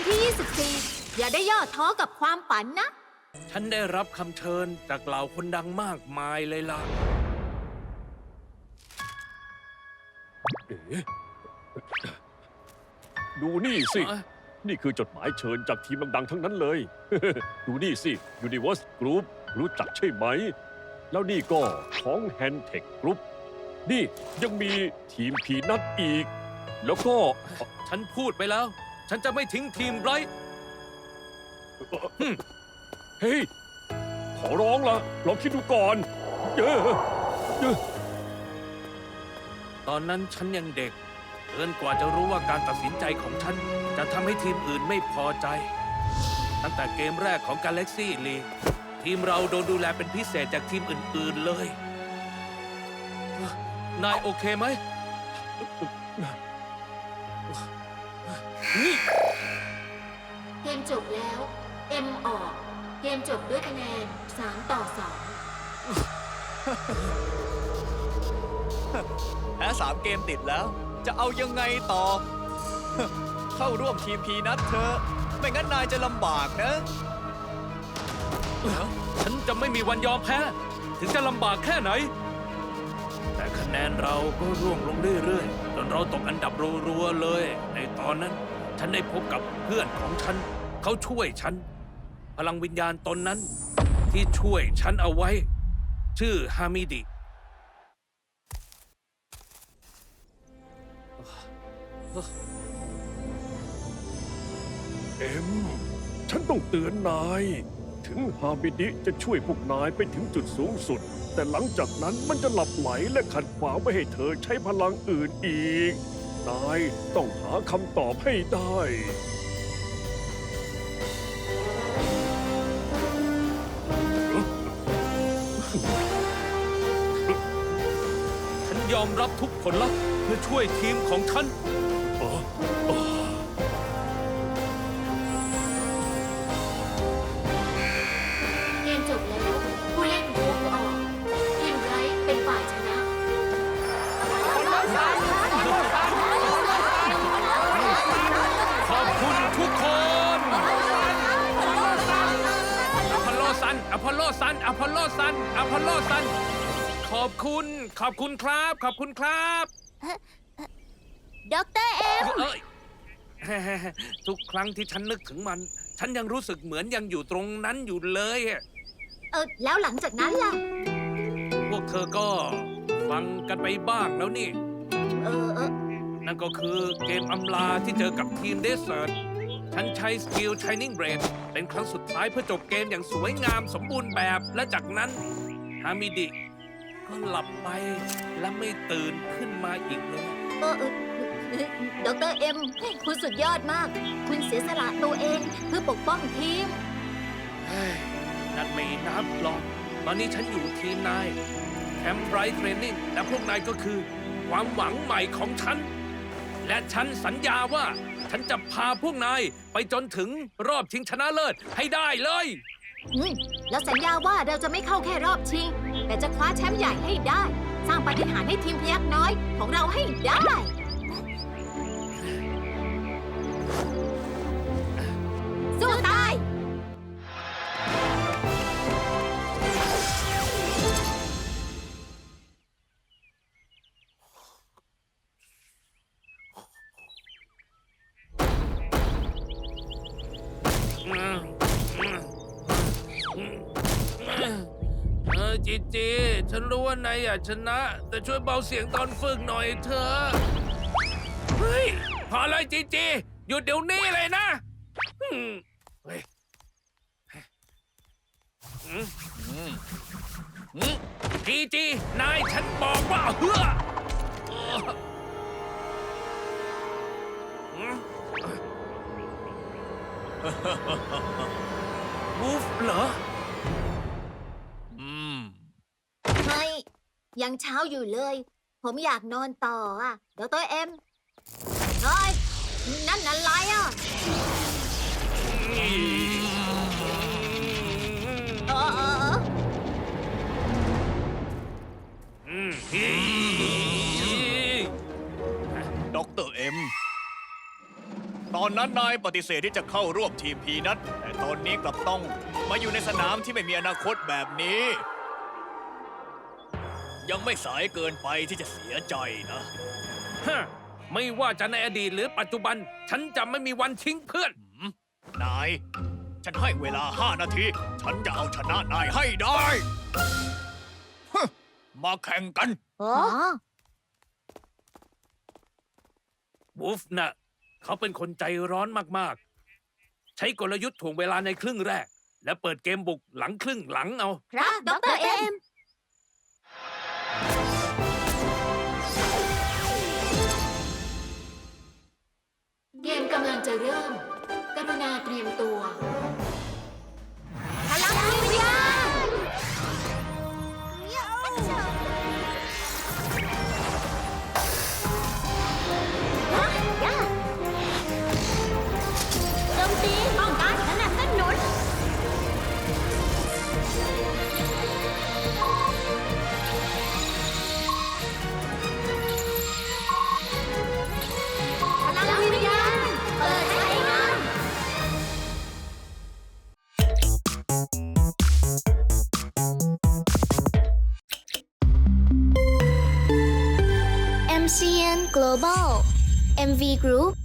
อนที่ 24 อย่าได้ย่อท้อกับความฝันนะ ฉันได้รับคำเชิญจากเหล่าคนดังมากมายเลยล่ะ เอ๊ะดูนี่สิเอ้ยนี่คือจดหมายเชิญจากทีมดังๆทั้งนั้นเลย ดูนี่สิ Universe Group รู้จักใช่ไหม แล้วนี่ก็ของ Handtech Group นี่ยังมีทีมพีนัทอีก แล้วก็ ฉันพูดไปแล้ว ฉันจะไม่ทิ้งทีมไบรท์เฮ้ย ขอร้องละลองคิดดูก่อนเยอะเยอะตอนนั้นฉันยังเด็กเกินกว่าจะรู้ว่าการตัดสินใจของฉัน จะทำให้ทีมอื่นไม่พอใจ ตั้งแต่เกมแรกของ Galaxy League ทีมเราโดนดูแลเป็นพิเศษจากทีมอื่น ๆเลย นายโอเคไหม นี่เกมจบแล้ว เอ็มออก เกมจบด้วยคะแนน 3 ต่อ แพ้สามเกมติดแล้ว จะเอายังไงต่อ เข้าร่วมทีมพีนัทเธอะไม่งั้นนายจะลำบากนะ ฉันจะไม่มีวันยอมแพ้ ถึงจะลำบากแค่ไหน แต่คะแนนเราก็ร่วงลงเรื่อยๆ จนเราตกอันดับรัวๆเลย ในตอนนั้น ฉันได้พบกับเพื่อนของฉัน เขาช่วยฉัน พลังวิญญาณตนนั้น ที่ช่วยฉันเอาไว้ ชื่อฮามิดิ เอ็ม ฉันต้องเตือนนาย ถึงฮาบิดิจะช่วยพวกนายไปถึงจุดสูงสุด แต่หลังจากนั้นมันจะหลับไหลและขัดขวางไม่ให้เธอใช้พลังอื่นอีก นายต้องหาคำตอบให้ได้ ฉันยอมรับทุกผลลัพธ์เพื่อช่วยทีมของฉัน อพอลโลซัน ขอบคุณ ขอบคุณครับ ขอบคุณครับด็อกเตอร์เอ็มเอ้ยทุกครั้งที่ฉันนึกถึงมัน ฉันยังรู้สึกเหมือนยังอยู่ตรงนั้นอยู่เลยอะเออแล้วหลังจากนั้นล่ะ พวกเธอก็ฟังกันไปบ้างแล้วนี่ เออเออนั่นก็คือเกมอำลาที่เจอกับทีมเดสเซิร์ตฉันใช้สกิล Shining Blade เป็นครั้งสุดท้ายเพื่อจบเกมอย่างสวยงามสมบูรณ์แบบและจากนั้น ฮามิดิ ก็หลับไปและไม่ตื่นขึ้นมาอีกเลย เออเออด็อกเตอร์เอ็ม คุณสุดยอดมาก คุณเสียสละตัวเองเพื่อปกป้องทีม เฮ้ยนั่นไม่นับหรอกตอนนี้ฉันอยู่ทีมนายแคมป์ไบรท์เทรนนิ่งและพวกนายก็คือ ความหวังใหม่ของฉัน และฉันสัญญาว่า ฉันจะพาพวกนายไปจนถึงรอบชิงชนะเลิศให้ได้เลย อืม แล้วสัญญาว่าเราจะไม่เข้าแค่รอบชิง แต่จะคว้าแชมป์ใหญ่ให้ได้ สร้างปาฏิหาริย์ให้ทีมพยักน้อยของเราให้ได้ เออจีจีฉันรู้ว่านายอยากชนะ แต่ช่วยเบาเสียงตอนฝึกหน่อยเถอะเฮ้ยพอเลยจีจีหยุดเดี๋ยวนี้เลยนะอืมเฮ้ยอืมอืมจีจีนายฉันบอกว่าเฮือเอออืม บูฟเหรอ อืม เฮ้ยยังเช้าอยู่เลย ผมอยากนอนต่ออะดรเอ็มเฮ้ยนั่นอะไรอะ อกเตอร์เอ็มตอนนั้นนายปฏิเสธที่จะเข้าร่วมทีมพีนัทแต่ตอนนี้กลับต้องมาอยู่ในสนามที่ไม่มีอนาคตแบบนี้ ยังไม่สายเกินไปที่จะเสียใจนะฮะไม่ว่าจะในอดีตหรือปัจจุบัน ฉันจะไม่มีวันทิ้งเพื่อน นาย ฉันให้เวลาห้านาที ฉันจะเอาชนะนายให้ได้ฮึมาแข่งกัน อ๋อ วูฟน่ะ เขาเป็นคนใจร้อนมากๆ ใช้กลยุทธ์ถ่วงเวลาในครึ่งแรก และเปิดเกมบุกหลังครึ่งหลังเอา ครับดรเอ็ม เกมกำลังจะเริ่ม กรุณาเตรียมตัว Global MV Group